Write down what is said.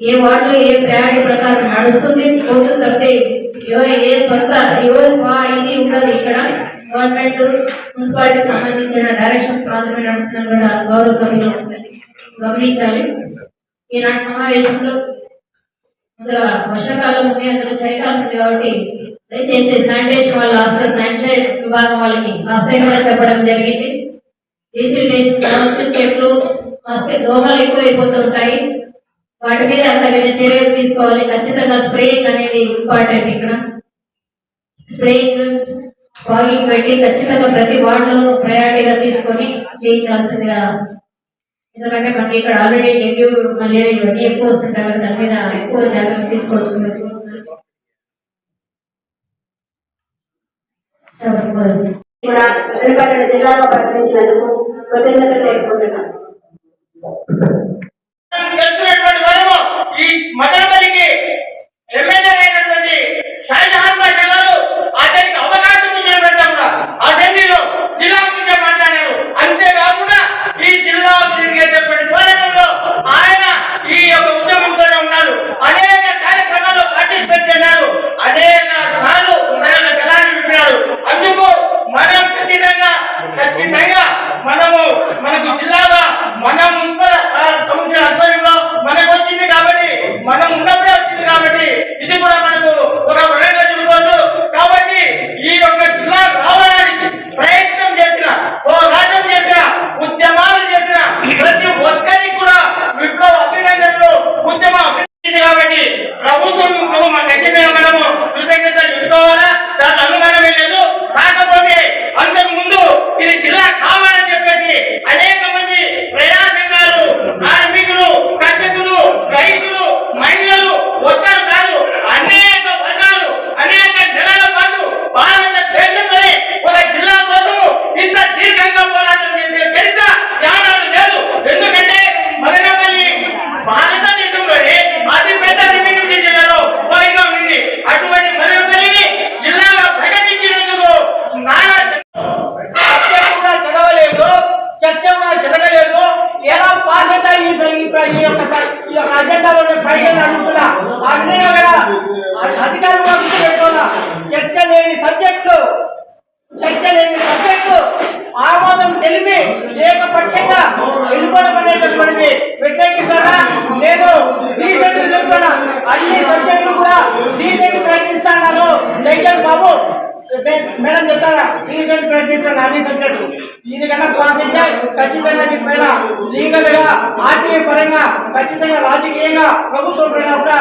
ఏ వార్డులో ఏ ప్రయాణి ప్రకారం నడుస్తుంది పోతుంది తప్పితే ఏ సొంత ఎవరు ఇది ఉండదు ఇక్కడ. గవర్నమెంట్ మున్సిపాలిటీ సంబంధించిన డైరెక్షన్స్ మాత్రమే నడుస్తుందని కూడా గౌరవ సభ్యులు గమనించాలి. ఈనాటి సమావేశంలో ముందుగా వర్షాకాలం ఉంది అందులో చలికాలం ఉంది కాబట్టి దయచేసి శానిటేషన్ వాళ్ళ హాస్పిటల్ శానిటైజర్ విభాగం వాళ్ళకి లాస్ట్ కూడా చెప్పడం జరిగింది. డీసిల్టేషన్ చెట్లు మస్తు దోమలు ఎక్కువైపోతూ ఉంటాయి. వాటి మీద అంతకైనా చర్యలు తీసుకోవాలి. ఖచ్చితంగా స్ప్రేయింగ్ అనేది ఇంపార్టెంట్ ఇక్కడ. స్ప్రేయింగ్ ఫాగింగ్ పెట్టి ఖచ్చితంగా ప్రతి వార్డులో ప్రయారిటీగా తీసుకొని చేయించాల్సిందిగా ఎందుకంటే మనకి ఇక్కడ ఆల్రెడీ డెంగ్యూ మలేరియా ఇవన్నీ ఎక్కువ వస్తుంటాయి దాని మీద ఎక్కువ జాగ్రత్త తీసుకోవాల్సింది కూడా వదిలిపట్టిన జిల్లాలో ప్రకటించినందుకు కృతజ్ఞతలు తెలుపుకుంటున్నాను. అజెండాలో అడుగుతున్నా. ఆ విధంగా కూడా అధికారులు చర్చ లేని సబ్జెక్టులు చర్చ లేని సబ్జెక్టు. ఆమోదం తెలిపి ఏకపక్షంగా మేడం చెప్తారా లీగల్ ప్రయత్నిస్తాను అన్ని సబ్జెక్టు దీనికన్నా ప్రార్థించే ఖచ్చితంగా దీనిపైన లీగల్గా ఆర్టీఐ పరంగా ఖచ్చితంగా రాజకీయంగా ప్రభుత్వం పైన కూడా